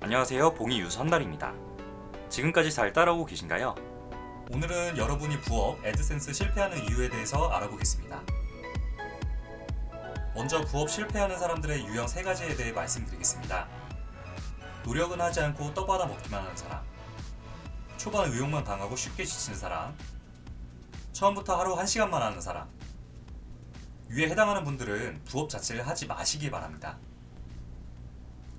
안녕하세요. 봉이 유선달입니다. 지금까지 잘 따라오고 계신가요? 오늘은 여러분이 부업 애드센스 실패하는 이유에 대해서 알아보겠습니다. 먼저 부업 실패하는 사람들의 유형 세 가지에 대해 말씀드리겠습니다. 노력은 하지 않고 떠받아 먹기만 하는 사람, 초반 의욕만 강하고 쉽게 지치는 사람, 처음부터 하루 1시간만 하는 사람. 위에 해당하는 분들은 부업 자체를 하지 마시기 바랍니다.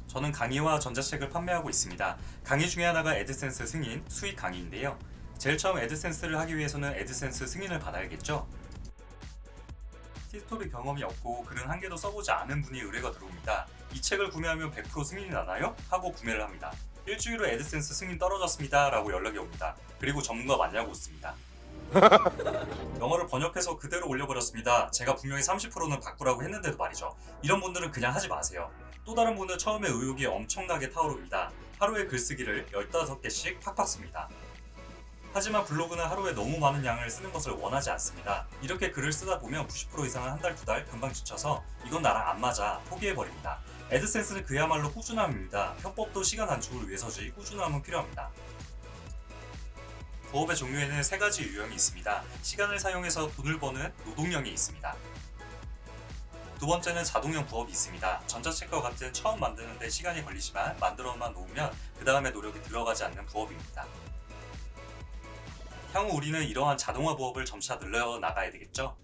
저는 강의와 전자책을 판매하고 있습니다. 강의 중에 하나가 애드센스 승인, 수익 강의인데요. 제일 처음 애드센스를 하기 위해서는 애드센스 승인을 받아야겠죠? 히스토리 경험이 없고 글은 한 개도 써보지 않은 분이 의뢰가 들어옵니다. 이 책을 구매하면 100% 승인이 나나요? 하고 구매를 합니다. 일주일 후 애드센스 승인 떨어졌습니다. 라고 연락이 옵니다. 그리고 전문가 맞냐고 묻습니다. 영어를 번역해서 그대로 올려버렸습니다. 제가 분명히 30%는 바꾸라고 했는데도 말이죠. 이런 분들은 그냥 하지 마세요. 또 다른 분은 처음에 의욕이 엄청나게 타오릅니다. 하루에 글쓰기를 15개씩 팍팍 씁니다. 하지만 블로그는 하루에 너무 많은 양을 쓰는 것을 원하지 않습니다. 이렇게 글을 쓰다 보면 90% 이상은 한 달, 두 달 금방 지쳐서 이건 나랑 안 맞아 포기해버립니다. 애드센스는 그야말로 꾸준함입니다. 협법도 시간 단축을 위해서지 꾸준함은 필요합니다. 부업의 종류에는 세 가지 유형이 있습니다. 시간을 사용해서 돈을 버는 노동형이 있습니다. 두 번째는 자동형 부업이 있습니다. 전자책과 같은 처음 만드는데 시간이 걸리지만 만들어만 놓으면 그 다음에 노력이 들어가지 않는 부업입니다. 향후 우리는 이러한 자동화 부업을 점차 늘려 나가야 되겠죠?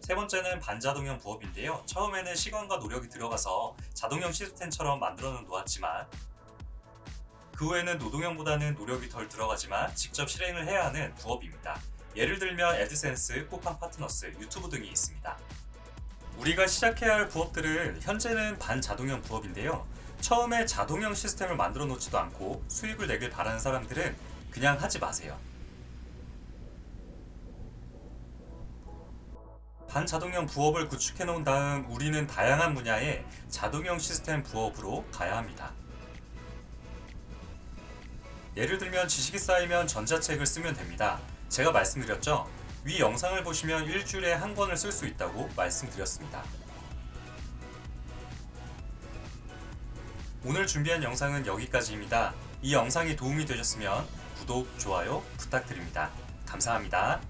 세 번째는 반자동형 부업인데요. 처음에는 시간과 노력이 들어가서 자동형 시스템처럼 만들어 놓았지만 그 후에는 노동형보다는 노력이 덜 들어가지만 직접 실행을 해야 하는 부업입니다. 예를 들면 애드센스, 쿠팡 파트너스, 유튜브 등이 있습니다. 우리가 시작해야 할 부업들은 현재는 반자동형 부업인데요. 처음에 자동형 시스템을 만들어 놓지도 않고 수익을 내길 바라는 사람들은 그냥 하지 마세요. 반자동형 부업을 구축해 놓은 다음 우리는 다양한 분야의 자동형 시스템 부업으로 가야 합니다. 예를 들면 지식이 쌓이면 전자책을 쓰면 됩니다. 제가 말씀드렸죠? 위 영상을 보시면 일주일에 한 권을 쓸 수 있다고 말씀드렸습니다. 오늘 준비한 영상은 여기까지입니다. 이 영상이 도움이 되셨으면 구독, 좋아요 부탁드립니다. 감사합니다.